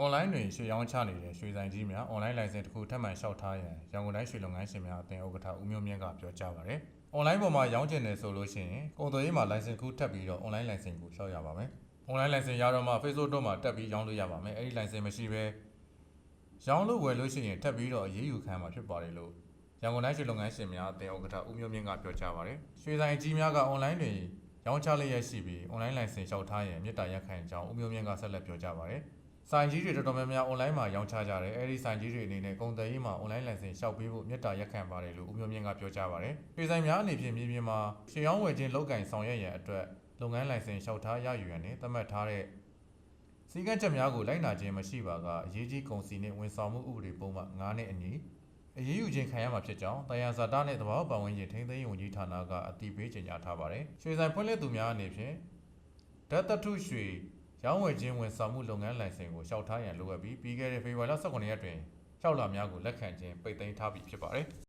အွန်လိုင်းတွင်ရွှေရောင်းချနေတဲ့ရွှေဆိုင်ကြီးများအွန်လိုင်းလိုင်စင်တစ်ခုထပ်မံလျှောက်ထားရန်ရန်ကုန်တိုင်းရွှေလုပ်ငန်းရှင်များအသင်းဥက္ကဋ္ဌဦးမျိုးမြင့်ကပြောကြားပါတယ်။အွန်လိုင်းပေါ်မှာရောင်းချင်တယ်ဆိုလို့ရှိရင်ကုန်သွယ်ရေးမှာလိုင်စင်တစ်ခုထပ်ပြီးတော့အွန်လိုင်းလိုင်စင်ကိုလျှောက်ရပါမယ်။အွန်လိုင်းလိုင်စင်ရတော့မှ Facebook တို့မှာတက်ပြီးရောင်းလို့ရပါမယ်အဲ့ဒီလိုင်စင်မရှိဘဲရောင်းလို့ဝယ်လို့ရှိရင်ထပ်ပြီးတော့အရေးယူခံမှာဖြစ်ပါတယ်လို့ရန်ကုန်တိုင်းရွှေလုပ်ငန်းရှင်များအသင်းဥက္ကဋ္ဌဦးမျိုးမြင့်ကပြောကြားပါတယ်ရွှေဆိုင်အကြီးများကအွန်လိုင်းတွင်ရောင်းချလျက်ရှိပြီးအွန်လိုင်းလိုင်စင်လျှောက်ထားရင်မြစ်တာရက်ခံကြောင်းဦးမျိုးမြင့်ကဆက်လက်ပြောကြားပါတယ် ဆိုင်ကြီးတွေတော်တော်များများအွန်လိုင်းမှာရောင်းချကြတယ်အဲဒီဆိုင်ကြီးတွေအနေနဲ့ကုန်တယ်ရေးမှာအွန်လိုင်းလိုင်စင်လျှောက်ပေးဖို့မြစ်တာရက်ခံပါတယ်လို့ဦးမျိုးမြင့်ကပြောကြားပါတယ်ရွှေဆိုင်များအနေဖြင့်မြေပြင်မှာရွှေရောင်းဝယ်ခြင်းလောက်ကင်ဆောင်ရွက်ရန်အတွက်လုပ်ငန်းလိုင်စင်လျှောက်ထားရယူရန်နဲ့သတ်မှတ်ထားတဲ့စီကံချက်များကိုလိုက်နာခြင်းမရှိပါကအရေးကြီးကုန်စည်နှင့်ဝန်ဆောင်မှုဥပဒေပုံမှ9နှစ်အညီအရေးယူခြင်းခံရမှာဖြစ်ကြောင်းတရားစာတနှင့်သဘာဝပတ်ဝန်းကျင်ထိန်းသိမ်းရေးဝန်ကြီးဌာနကအတည်ပြုကြေညာထားပါတယ်။ရွှေဆိုင်ဖွင့်လှစ်သူများအနေဖြင့်ဓာတ်သတ္ထုရွှေ ရောင်းဝယ်ခြင်းဝန်ဆောင်မှုလုပ်ငန်းလိုင်စင်ကိုလျှောက်ထားရန်လိုအပ်ပြီးပြီးခဲ့တဲ့ဖေဖော်ဝါရီလ18ရက်တွင်လျှောက်လာများကိုလက်ခံခြင်းပိတ်သိမ်းထားပြီးဖြစ်ပါတယ်။